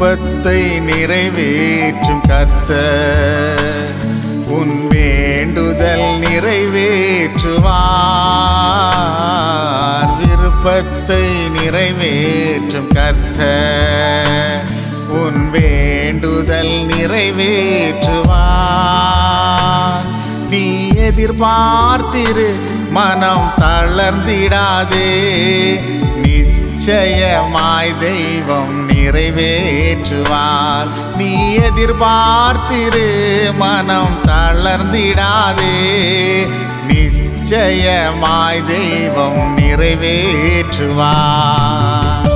விருப்பத்தை நிறைவேற்றும் கர்த்த உன் வேண்டுதல் நிறைவேற்றுவார். விருப்பத்தை நிறைவேற்றும் கர்த்த உன் வேண்டுதல் நிறைவேற்றுவார். நீ எதிர்பார்த்திரு மனம் தளர்ந்திடாதே. நிச்சயமாய் தெய்வம் நிறைவேற்றுவார். நீ எதிர்பார்த்திரு மனம் தளர்ந்திடாதே. நிச்சயமாய் தெய்வம் நிறைவேற்றுவார்.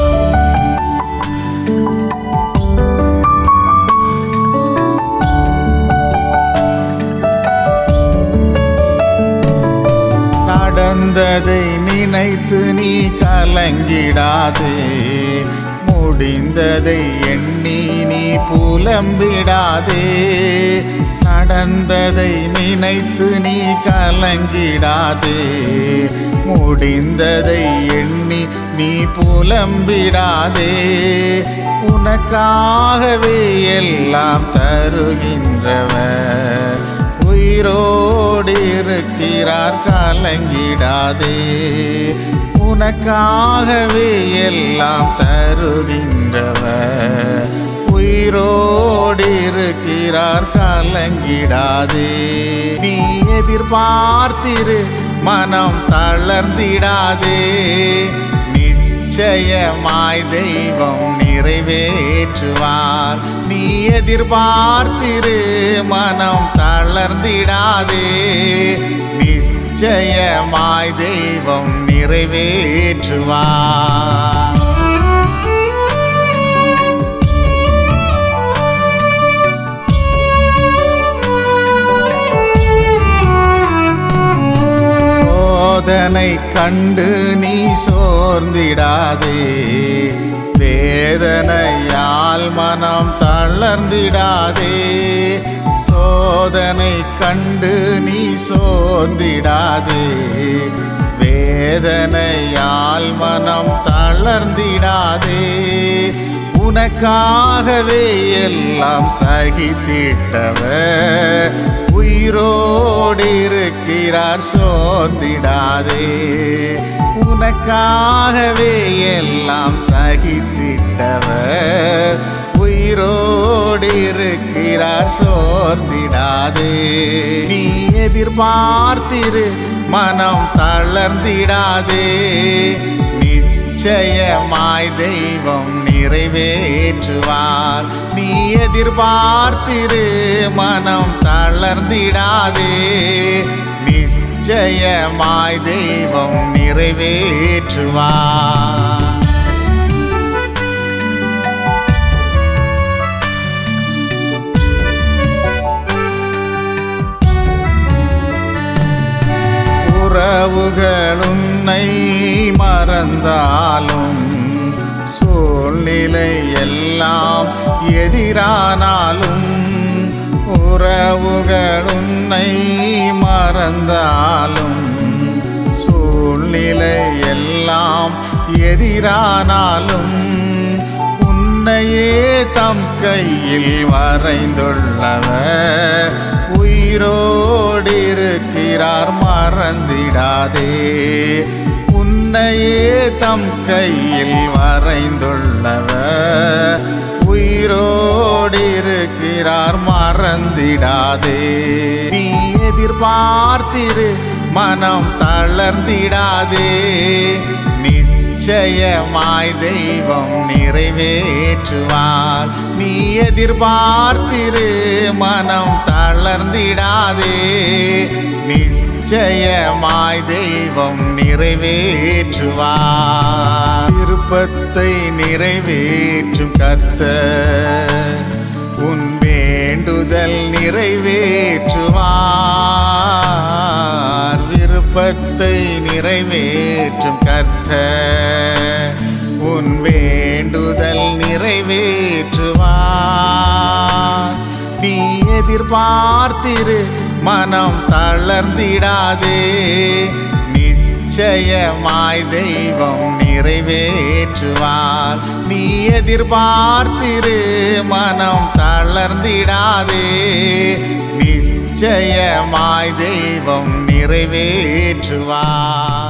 நடந்ததை நினைத்து நீ கலங்கிடாதே. முடிந்ததை எண்ணி நீ புலம்பிடாதே. நடந்ததை நினைத்து நீ கலங்கிடாதே. முடிந்ததை எண்ணி நீ புலம்பிடாதே. உனக்காகவே எல்லாம் தருகின்றவர். உயிரோடு இருக்கிறார் கலங்கிடாதே. உனக்காகவே எல்லாம் தருகின்றவர். உயிரோடு இருக்கிறார் கலங்கிடாதே. நீ எதிர்பார்த்திரு மனம் தளர்ந்திடாதே. நிச்சயமாய் தெய்வம் நிறைவேற்றுவார். நீ எதிர்பார்த்திரு மனம் தளர்ந்திடாதே. நிச்சயமாய் தெய்வம் நிறைவேற்றுவார். சோதனை கண்டு நீ சோர்ந்திடாதே. வேதனையால் மனம் தளர்ந்திடாதே. சோதனை கண்டு நீ சோர்ந்திடாதே. வேதனையால் மனம் தளர்ந்திடாதே. உனக்காகவே எல்லாம் சகித்திட்டவர் உயிரோ இருக்கிறார் சோர்ந்திடாதே. உனக்காகவே எல்லாம் சகித்திட்டவர். உயிரோடு இருக்கிறார் சோர்ந்திடாதே. நீ எதிர்பார்த்திரு மனம் தளர்ந்திடாதே. நிச்சயமாய் தெய்வம் நிறைவேற்றுவார். நீ எதிர்பார்த்திரு மனம் தளர்ந்திடாதே. நிச்சயமாய் தெய்வம் நிறைவேற்றுவார் உறவுகள் உன்னை மறந்தாலும் சூழ்நிலை எல்லாம் எதிரானாலும் உறவுகள் உன்னை மறந்தாலும் சூழ்நிலை எல்லாம் எதிரானாலும் உன்னையே தம் கையில் வரைந்துள்ளவர். உயிரோடிருக்கிறார் மறந்திடாதே. உன்னையே தம் கையில் வரைந்துள்ளவர். மறந்திடாதே நீ எதிர்பார்த்திரு மனம் தளர்ந்திடாதே. நிச்சயமாய் தெய்வம் நிறைவேற்றுவார். நீ எதிர்பார்த்திரு மனம் தளர்ந்திடாதே. நிச்சயமாய் தெய்வம் நிறைவேற்றுவார். விருப்பத்தை நிறைவேற்றும் கர்த்தர். நிறைவேற்றுவார். விருப்பத்தை நிறைவேற்றும் கர்த்த உன் வேண்டுதல் நிறைவேற்றுவார். நீ எதிர்பார்த்திரு மனம் தளர்ந்திடாதே. நிச்சயமாய் தெய்வம் நிறைவேற்றுவார். நீ எதிர்பார்த்திரு மனம் தளர்ந்திடாதே. நிச்சயமாய் தெய்வம் நிறைவேற்றுவார்.